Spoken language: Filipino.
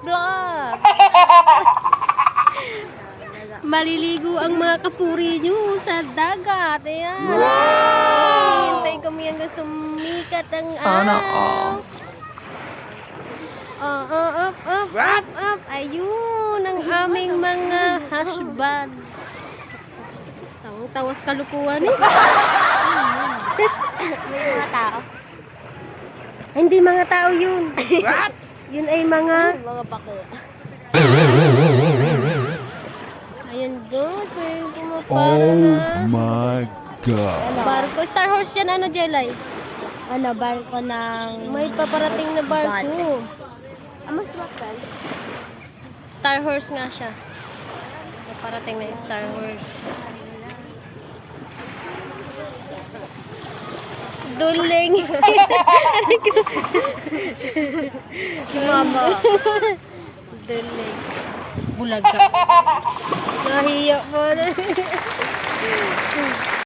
Vlog. Maliligo ang mga kapuri nyo sa dagat. Ayan. Hintay kami hanggang sumikat ang Sana araw. Oh, oh, up, up, up, up. Ayun, ang aming mga husband. Tawang tawas kalukuhan eh. May mga tao. Hindi mga tao yun. Yun ay mga... Mga bako. Ayan doon. Oh na. my God. Barko. Star Horse yan ano, Jelay? Ano, barko ng... May paparating na barko. Amos bakal. Star Horse nga siya. May parating na Star Horse. Duling. Mama. Duling. Bulaga. Nahiya po.